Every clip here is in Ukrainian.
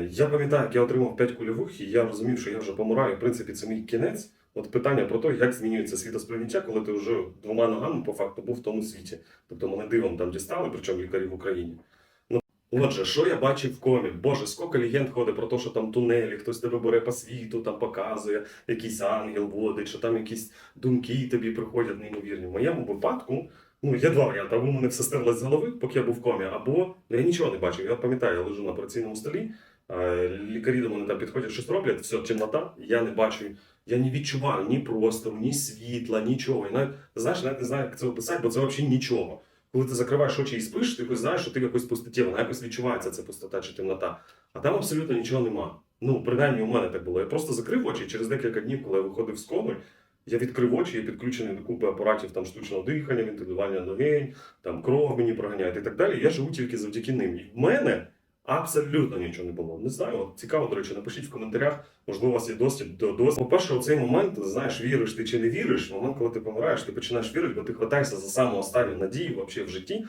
Я пам'ятаю, як я отримав 5 кульових, і я розумів, що я вже помираю. В принципі, це мій кінець. От питання про те, як змінюється світосприйняття, коли ти вже двома ногами по факту був в тому світі. Тобто мене дивом там дістали, причому лікарі в Україні. Ну, отже, що я бачив в комі? Боже, скільки легенд ходить про те, що там тунелі, хтось тебе бере по світу, там показує, якийсь ангел водить, що там якісь думки тобі приходять неймовірні. В моєму випадку ну, є два варіанти. Або мене все стерлось з голови, поки я був в комі, або я нічого не бачив. Я пам'ятаю, я лежу на операційному столі, лікарі до мене там підходять, щось роблять, все, темнота, я не бачу. Я не відчуваю ні простору, ні світла, нічого. І навіть, знаєш, навіть не знаю, як це описати, бо це взагалі нічого. Коли ти закриваєш очі і спиш, ти якось знаєш, що ти якось пустоті, вона якось відчувається ця пустота чи темнота. А там абсолютно нічого нема. Ну, принаймні, у мене так було. Я просто закрив очі і через декілька днів, коли я виходив з коми, я відкрив очі, я підключений до купи апаратів там штучного дихання, вентилювання легень, там кров мені проганяють і так далі. Я живу тільки завдяки ним. І в мене абсолютно нічого не було. Не знаю, цікаво, до речі, напишіть в коментарях, можливо, у вас є досвід до досвіду. По-перше, у цей момент, знаєш, віриш ти чи не віриш, в момент, коли ти помираєш, ти починаєш вірити, бо ти хватаєшся за саму останню надію вообще в житті.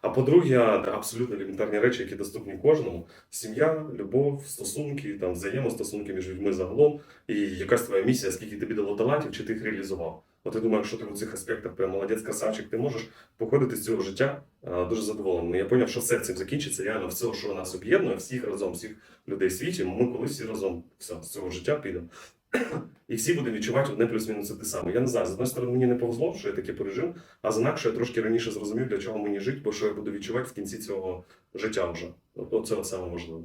А по-друге, абсолютно елементарні речі, які доступні кожному: сім'я, любов, стосунки, там взаємостосунки між людьми загалом, і якась твоя місія, скільки тобі дало талантів, чи ти їх реалізував. От я думаю, якщо ти у цих аспектах прям молодець красавчик, ти можеш походити з цього життя дуже задоволеним. Я зрозумів, що все цим закінчиться. Реально все, що нас об'єднує, всіх разом, всіх людей в світі, ми колись всі разом все, з цього життя підемо. І всі будемо відчувати одне плюс-мінус те саме. Я не знаю, з одної сторони, мені не повезло, що я таке пережив, а з інакше я трошки раніше зрозумів, для чого мені жити, бо що я буду відчувати в кінці цього життя вже. От саме важливе.